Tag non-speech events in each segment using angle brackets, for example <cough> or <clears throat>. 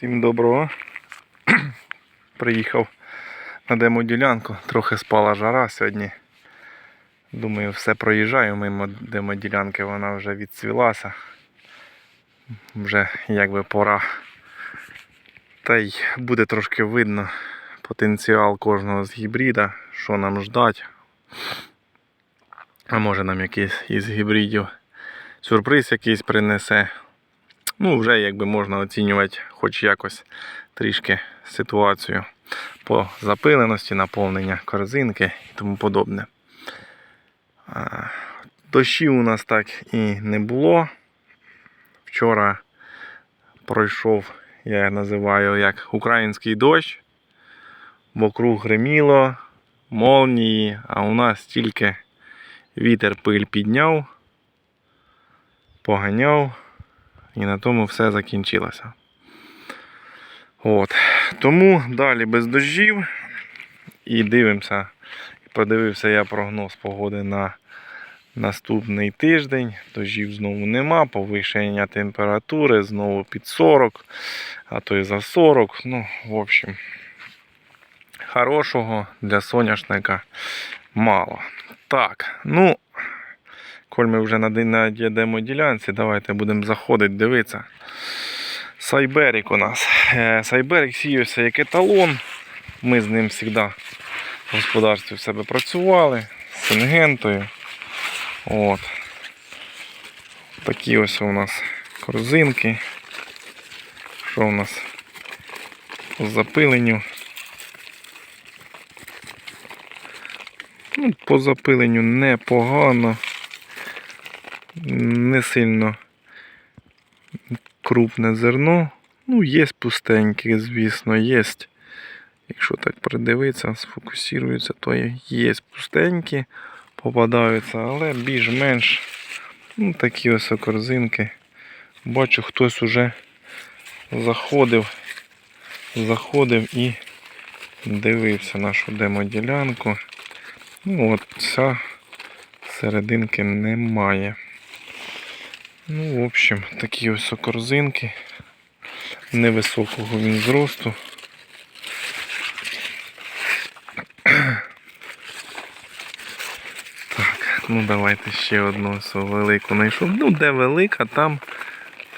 Всім доброго. <clears throat> Приїхав на демоділянку, трохи спала жара сьогодні. Думаю, все проїжджаю мимо демоділянки, вона вже відцвілася. Вже якби пора. Та й буде трошки видно потенціал кожного з гібрида, що нам ждать. А може нам якийсь із гібридів сюрприз якийсь принесе. Ну, вже якби можна оцінювати хоч якось трішки ситуацію по запиленості, наповнення корзинки і тому подобне. Дощів у нас так і не було. Вчора пройшов, я називаю як український дощ. Вокруг гриміло, молнії, а у нас тільки вітер пиль підняв, поганяв. І на тому все закінчилося. От. Тому далі без дощів. І дивимося. Подивився я прогноз погоди на наступний тиждень. Дощів знову нема, повищення температури знову під 40, а то і за 40. Ну, в общем, хорошого для соняшника мало. Так, ну, Коль ми вже на демоділянці, давайте будемо заходити, дивитися. Сайберік у нас. Е, Сайберік сіявся як еталон. Ми з ним завжди в господарстві в себе працювали з сингентою. От. Такі ось у нас корзинки. Що у нас по запиленню? Ну, по запиленню непогано не сильно крупне зерно. Ну, є пустенькі, звісно, є. Якщо так придивитися, сфокусується, то є пустенькі, попадаються, але більш-менш ну, такі ось корзинки. Бачу, хтось уже заходив, заходив і дивився нашу демоділянку. Ну от ця серединки немає. Ну, в общем, такі ось корзинки. Невисокого він зросту. Так, ну давайте ще одну велику знайшов. Ну, де велика, там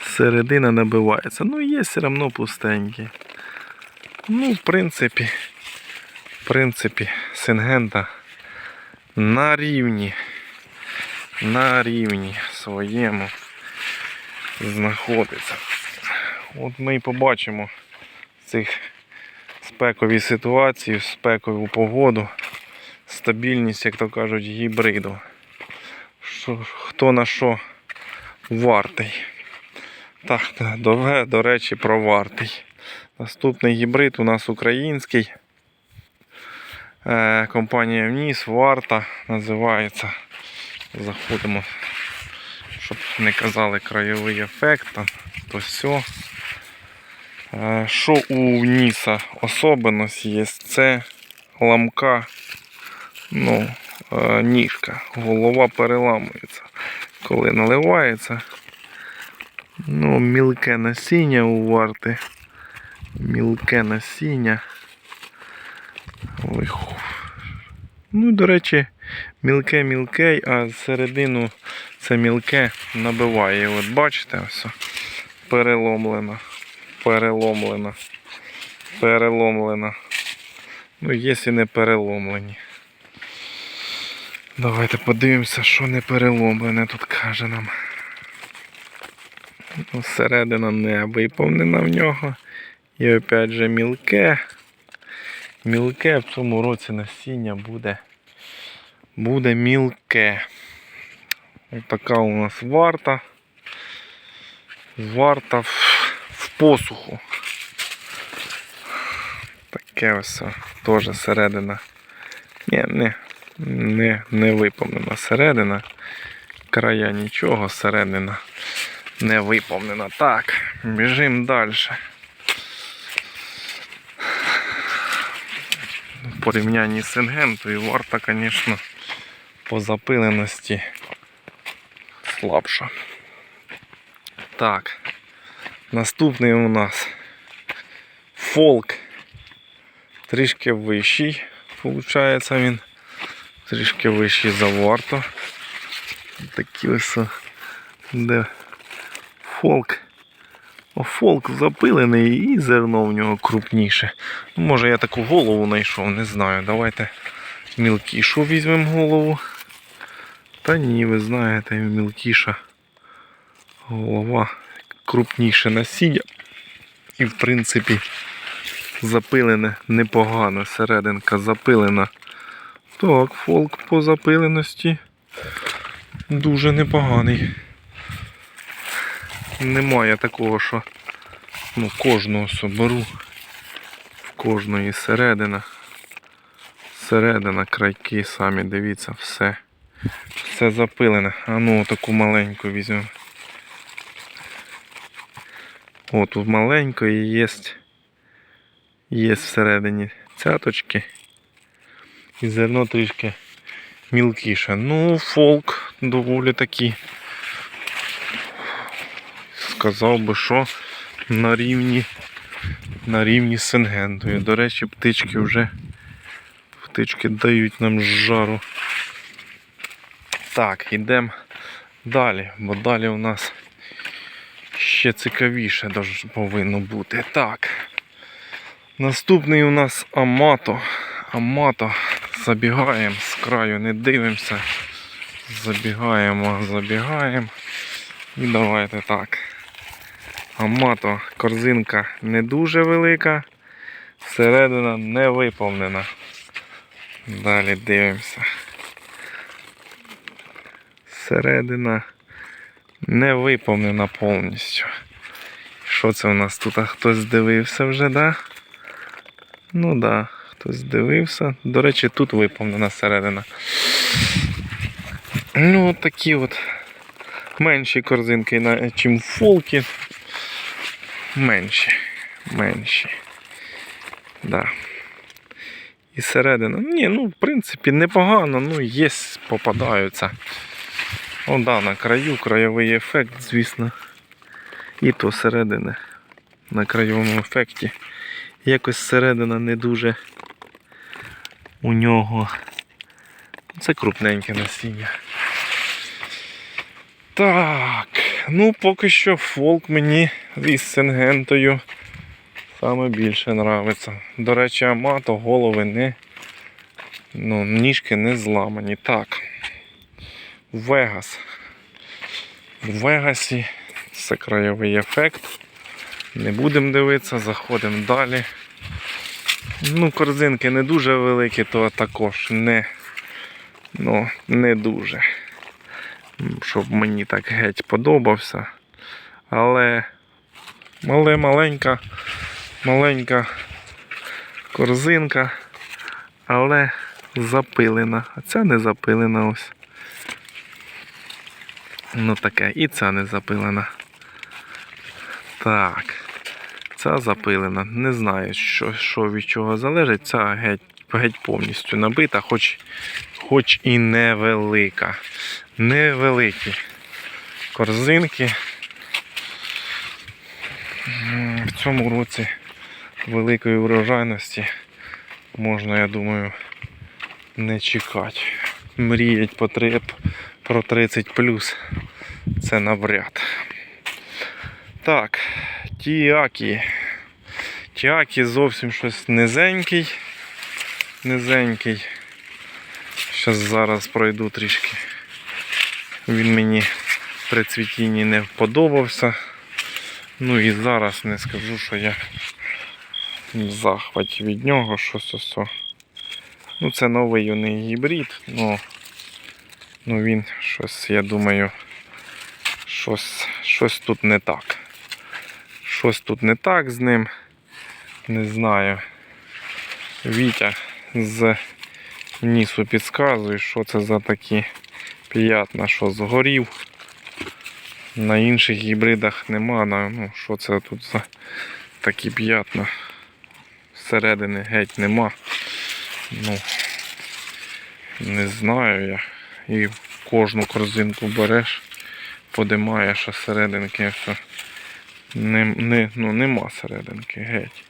середина набивається. Ну, є все одно пустенькі. Ну, в принципі, в принципі, сингента на рівні. На рівні своєму знаходиться. От ми і побачимо цих спековій ситуації, спекову погоду, стабільність, як то кажуть, гібриду. Що, хто на що вартий. Так, до, до речі, про вартий. Наступний гібрид у нас український. Е, компанія Вніс, Варта називається. Заходимо не казали краєвий ефект, там, то все. Що у Ніса особливість є, це ламка, ну, е, ніжка, голова переламується. Коли наливається, ну, мілке насіння у варти, мілке насіння. Ой. Ну, до речі, мілке-мілке, а середину це мілке набиває. От бачите, ось переломлена, переломлена, переломлена. Ну, якщо не переломлені. Давайте подивимося, що не переломлене тут каже нам. Ну, Середина не виповнена в нього. І опять же мілке. Мілке в цьому році насіння буде. Буде мілке. Ось така у нас варта. Варта в, в посуху. Таке ось теж середина. Ні, не, не, не виповнена середина. Края нічого, середина не виповнена. Так, біжимо далі. В порівнянні з Сингентою варта, звісно, по запиленості слабша. Так, наступний у нас фолк трішки вищий, виходить він. Трішки вищий за варто. Такі ось де фолк. О, фолк запилений і зерно в нього крупніше. Може я таку голову знайшов, не знаю. Давайте мілкішу візьмемо голову. Та ні, ви знаєте, мілкіша голова крупніше насіння. І в принципі запилене непогано. Серединка запилена. Так, фолк по запиленості дуже непоганий. Немає такого, що ну, кожного соберу. В кожної середина. Середина, крайки самі, дивіться, все. Все запилене. А ну таку маленьку візьмемо. О, тут маленької є. Є всередині цяточки. І зерно трішки мілкіше. Ну, фолк доволі такий. Сказав би, що на рівні на рівні сингентою. До речі, птички вже птички дають нам жару. Так, йдемо далі, бо далі у нас ще цікавіше повинно бути. Так. Наступний у нас Амато. Амато. Забігаємо з краю, не дивимося. Забігаємо, забігаємо. І давайте так. Амато, корзинка не дуже велика, середина не виповнена. Далі дивимося. Середина не виповнена повністю. Що це у нас тут? А хтось дивився вже, да? Ну да, хтось дивився. До речі, тут виповнена середина. Ну, от такі от менші корзинки, чим фолки. Менші. Менші. Да. І середина. Ні, ну, в принципі, непогано, ну, є, попадаються. О, да, на краю краєвий ефект, звісно. І то середини. На краєвому ефекті. Якось середина не дуже у нього. Це крупненьке насіння. Так, ну поки що фолк мені із сингентою саме більше нравиться. До речі, амато голови не. Ну, ніжки не зламані. Так. Вегас. В Вегасі це краєвий ефект. Не будемо дивитися, заходимо далі. Ну, корзинки не дуже великі, то також не, ну, не дуже. Щоб мені так геть подобався. Але, але маленька, маленька корзинка, але запилена. А ця не запилена ось. Ну таке, і ця не запилена. Так. Ця запилена. Не знаю, що, що від чого залежить. Ця геть, геть повністю набита, хоч, хоч і невелика. Невеликі корзинки. В цьому році великої врожайності можна, я думаю, не чекати. Мріять потреб про 30 плюс. Це навряд. Так, Тіакі. Тіакі зовсім щось низенький. Низенький. Щас зараз пройду трішки. Він мені при цвітінні не вподобався. Ну і зараз не скажу, що я в захваті від нього щось ось. Ну це новий юний гібрид, ну, ну він щось, я думаю, щось, щось тут не так. Щось тут не так з ним. Не знаю. Вітя з нісу підказує, що це за такі п'ятна, що згорів. На інших гібридах нема. Ну, що це тут за такі п'ятна? Всередини геть нема. Ну, не знаю я. І кожну корзинку береш, подимаєш, а серединки все. Не, не, ну, нема серединки геть.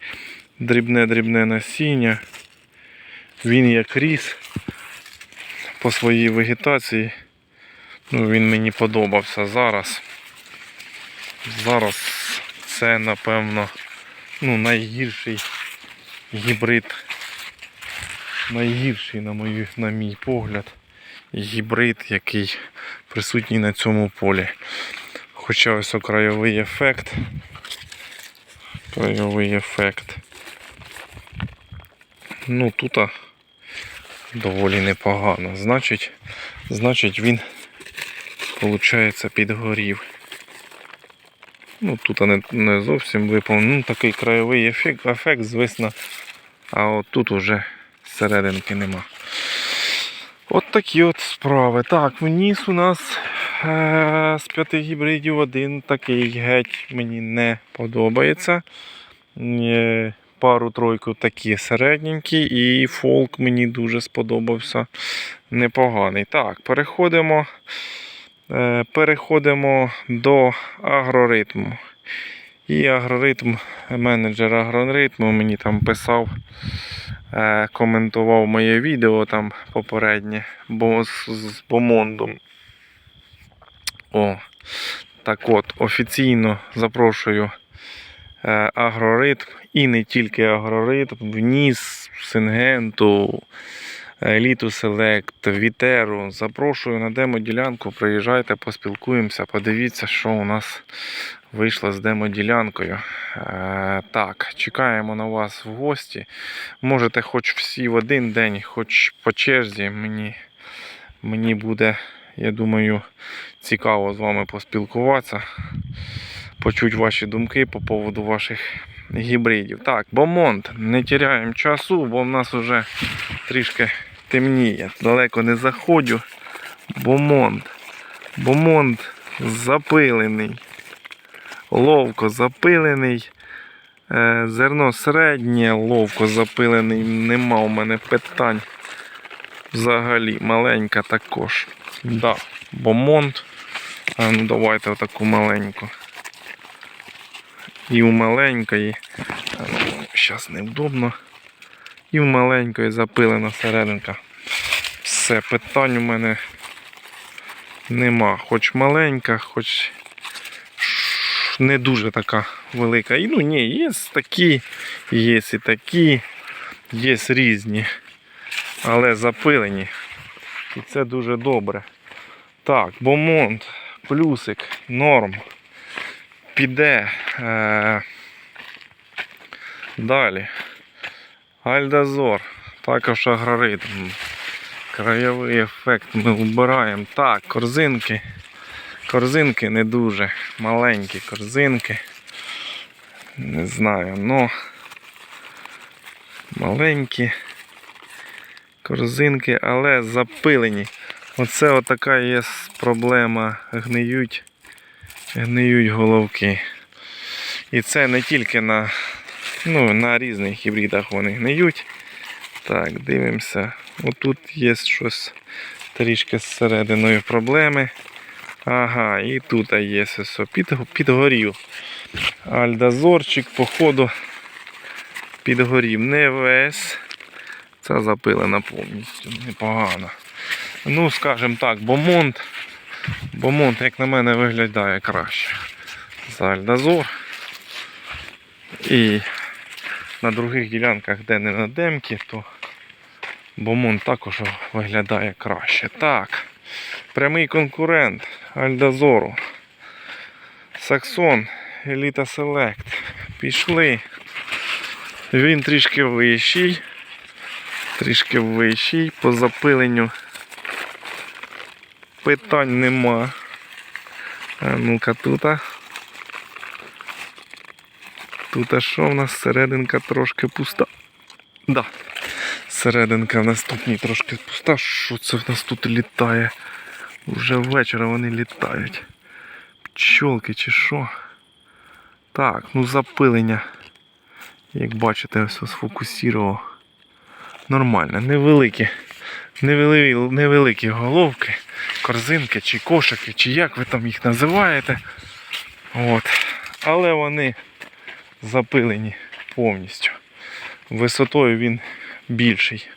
дрібне-дрібне насіння. Він як ріс по своїй вегетації. Ну, він мені подобався зараз. Зараз це, напевно, ну, найгірший гібрид. Найгірший, на, мою, на мій погляд, гібрид, який присутній на цьому полі. Хоча ось краєвий ефект. Краєвий ефект. Ну тут доволі непогано. Значить, значить він, виходить, підгорів. Ну тут не, не зовсім виповнений. Ну такий краєвий ефект, ефект звісно. А от тут уже серединки нема. От такі от справи. Так, вніс у нас е- з п'яти гібридів один такий геть мені не подобається. Е, Пару-тройку такі середненькі, і фолк мені дуже сподобався. Непоганий. Так, переходимо, е, переходимо до агроритму. І агроритм, менеджер агроритму мені там писав, е, коментував моє відео там попереднє, з Бомондом. О, так от, офіційно запрошую е, агроритм і не тільки агроритм, вніс, Сингенту, Еліту Селект, Вітеру. Запрошую на демо-ділянку. Приїжджайте, поспілкуємося, подивіться, що у нас вийшло з демо-ділянкою. Е, так, чекаємо на вас в гості. Можете хоч всі в один день, хоч по черзі. Мені, мені буде, я думаю, цікаво з вами поспілкуватися, почути ваші думки по поводу ваших гібридів. Так, Бомонт, не тіряємо часу, бо в нас вже трішки темніє. Далеко не заходжу. Бомонт. Бомонт запилений. Ловко запилений. Е, Зерно середнє, ловко запилений. Нема у мене питань. Взагалі, маленька також. Да, бомонт. А ну давайте отаку маленьку. І у маленької. Ну, зараз невдобно. І в маленької запилена серединка. Все, питань у мене нема. Хоч маленька, хоч не дуже така велика. І ну ні, є такі, є і такі, є різні. Але запилені. І це дуже добре. Так, бомонт, плюсик, норм. Піде. Е- далі. Альдазор. Також агроритм. Краєвий ефект ми вбираємо. Так, корзинки. Корзинки не дуже маленькі корзинки. Не знаю, но маленькі корзинки, але запилені. Оце отака є проблема. Гниють, гниють головки. І це не тільки на, ну, на різних гібридах вони гниють. Так, дивимося. Отут є щось трішки з серединою проблеми. Ага, і тут є все. Під, підгорів. Альдазорчик, походу, підгорів. Не весь. Це запилена повністю. Непогано. Ну, скажімо так, бомонт. Бомонт, як на мене, виглядає краще. За Альдазор. І на других ділянках, де не на демки, то бомонт також виглядає краще. Так. Прямий конкурент Альдазору. Саксон Еліта Селект. Пішли. Він трішки вищий. Трішки вищий. По запиленню питань нема. А ну-ка тут. Тут що в нас серединка трошки пуста. Да. Серединка в наступній трошки пуста. Що це в нас тут літає? Уже ввечері вони літають. Пчолки чи що? Так, ну запилення. Як бачите, ось сфокусував. Нормально, невеликі. Невеликі, головки, корзинки чи кошики, чи як ви там їх називаєте. От. Але вони запилені повністю. Висотою він більший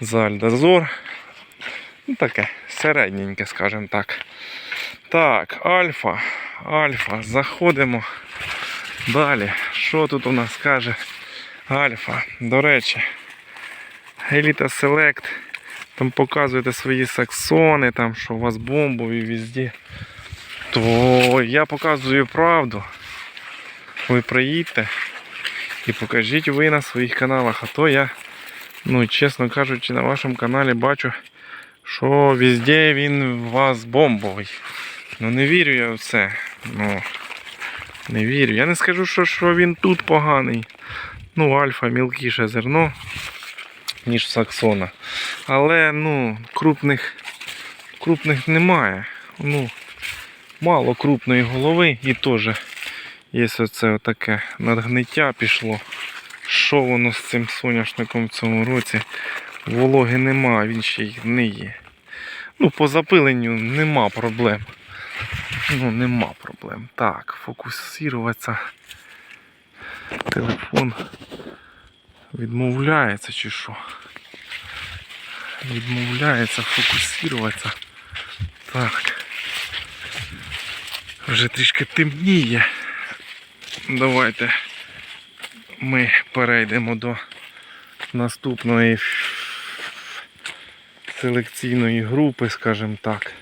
за Альдазор. Ну, таке середненьке, скажімо так. Так, альфа, альфа, заходимо далі. Що тут у нас каже альфа? До речі, Еліта Select. Там показуєте свої саксони, там що у вас бомбові везде. То я показую правду. Ви приїдьте і покажіть ви на своїх каналах. А то я, ну чесно кажучи, на вашому каналі бачу, що везде він у вас бомбовий. Ну не вірю я в це. Ну, не вірю. Я не скажу, що, що він тут поганий. Ну, альфа мілкіше зерно, ніж саксона. Але ну, крупних, крупних немає. Ну, мало крупної голови і теж є оце отаке надгниття пішло. Що воно з цим соняшником в цьому році? Вологи нема, він ще й гниє. Ну, по запиленню нема проблем. Ну, нема проблем. Так, фокусуватися. Телефон відмовляється чи що? Відмовляється фокусуватися. Так. Вже трішки темніє. Давайте ми перейдемо до наступної селекційної групи, скажімо так.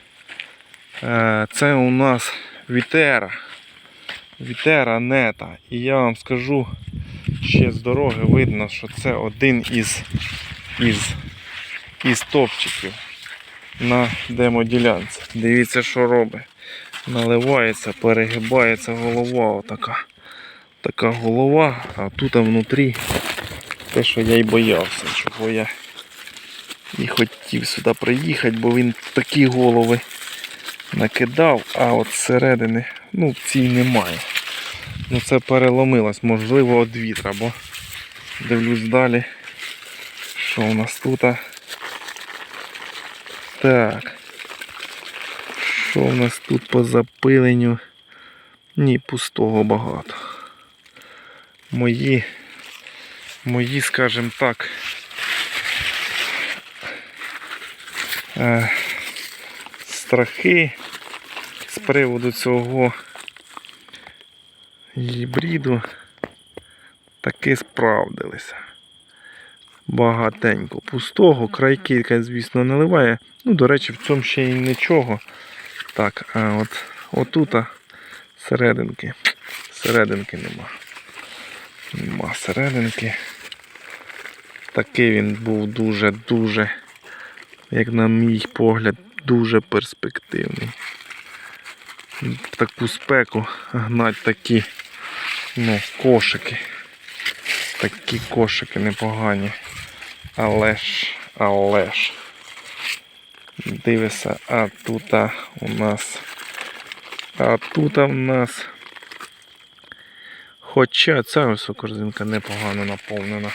Е, Це у нас Вітера. Вітера нета. І я вам скажу, ще з дороги видно, що це один із, із, із топчиків на демоділянці. Дивіться, що робить. Наливається, перегибається голова отака. Така голова, а тут внутрі те, що я й боявся, чого я і хотів сюди приїхати, бо він такі голови накидав, а от зсередини, ну, цій немає. Ну це переломилось, можливо, від вітра, бо дивлюсь далі, що у нас тут. Так. Що у нас тут по запиленню? Ні, пустого багато. Мої, мої, скажімо так, е, страхи з приводу цього гібриду таки справдилися. Багатенько пустого, крайки, звісно, наливає. Ну, до речі, в цьому ще й нічого. Так, а от отута серединки. Серединки нема. Нема серединки. Такий він був дуже-дуже, як на мій погляд, дуже перспективний. В таку спеку гнать такі ну, кошики. Такі кошики непогані. Але ж, але ж. Дивися, а тут у нас. А тут у нас. Хоча ця ось корзинка непогано наповнена.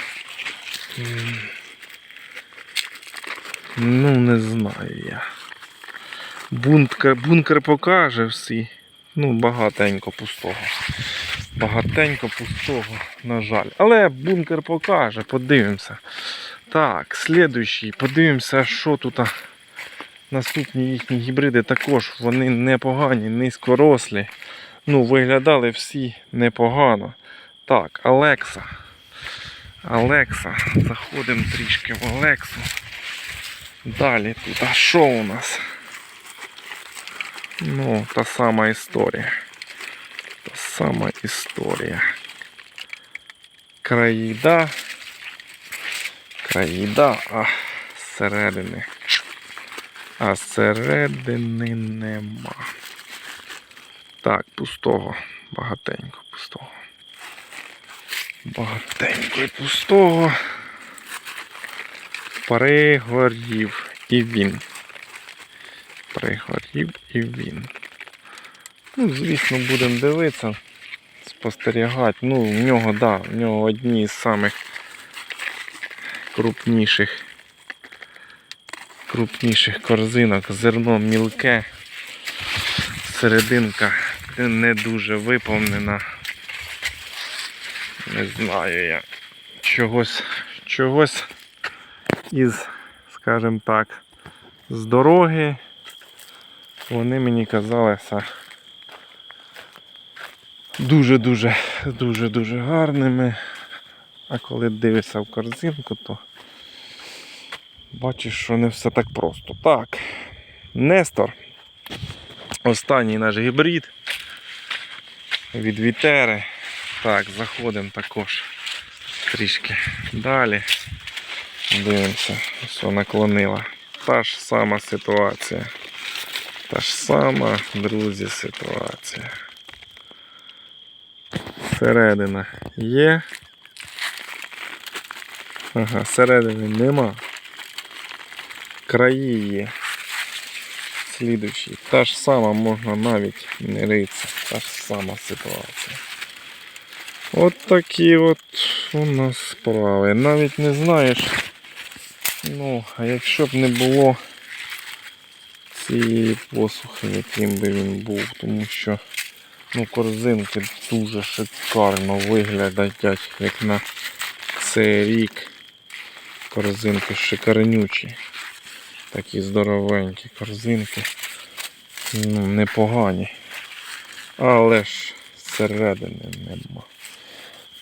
Ну, не знаю я. Бункер, бункер покаже всі. Ну, багатенько пустого. Багатенько пустого, на жаль. Але бункер покаже, подивимося. Так, слідуючий, подивимося, що тут. Наступні їхні гібриди також вони непогані, низькорослі. Ну, виглядали всі непогано. Так, Алекса. Алекса. Заходимо трішки в Алексу. Далі тут. А що у нас? Ну, та сама історія. Та сама історія. Країда. Країда, а зсередини. А зсередини нема. Так, пустого. Багатенько пустого. Багатенько і пустого. Пригорів і він. Пригорів і він. Ну, звісно, будемо дивитися, спостерігати. Ну, в нього, да, в нього одні з самих крупніших крупніших корзинок. Зерно мілке, серединка не дуже виповнена. Не знаю я. чогось, чогось із, скажімо так, з дороги. Вони мені казалися дуже-дуже, дуже-дуже гарними. А коли дивишся в корзинку, то бачиш, що не все так просто. Так, Нестор. Останній наш гібрид від Вітери. Так, заходимо також трішки далі. Дивимося, що наклонила. Та ж сама ситуація. Та ж сама, друзі, ситуація. Середина є. Ага, середини нема. Краї є. Слідуючий. Та ж сама можна навіть не ритися. Та ж сама ситуація. От такі от у нас справи. Навіть не знаєш. Ну, а якщо б не було цієї посухи, яким би він був, тому що ну, корзинки дуже шикарно виглядають, як на цей рік. Корзинки шикарнючі. Такі здоровенькі корзинки. Ну, непогані. Але ж середини нема.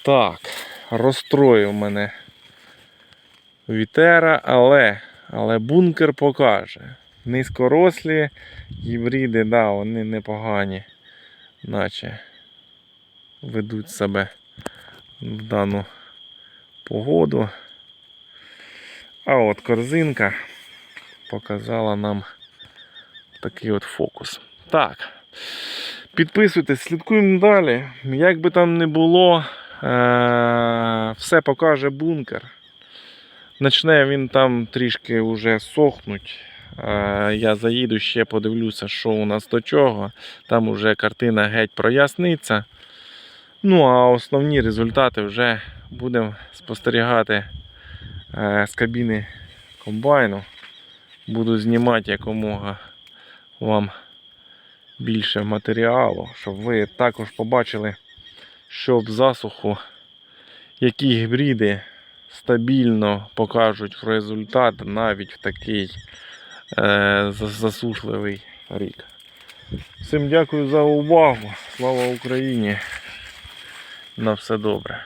Так, розстроїв мене Вітера, але, але бункер покаже. Низькорослі гібриди, да, вони непогані, наче ведуть себе в дану погоду. А от корзинка показала нам такий от фокус. Так. Підписуйтесь, слідкуємо далі. Як би там не було, е- все покаже бункер. Начне він там трішки вже сохнуть. Я заїду ще подивлюся, що у нас до чого. Там уже картина геть проясниться. Ну, а основні результати вже будемо спостерігати е, з кабіни комбайну. Буду знімати якомога вам більше матеріалу, щоб ви також побачили, що в засуху, які гібриди стабільно покажуть результат навіть в такий е, засушливий рік. Всім дякую за увагу. Слава Україні! На все добре.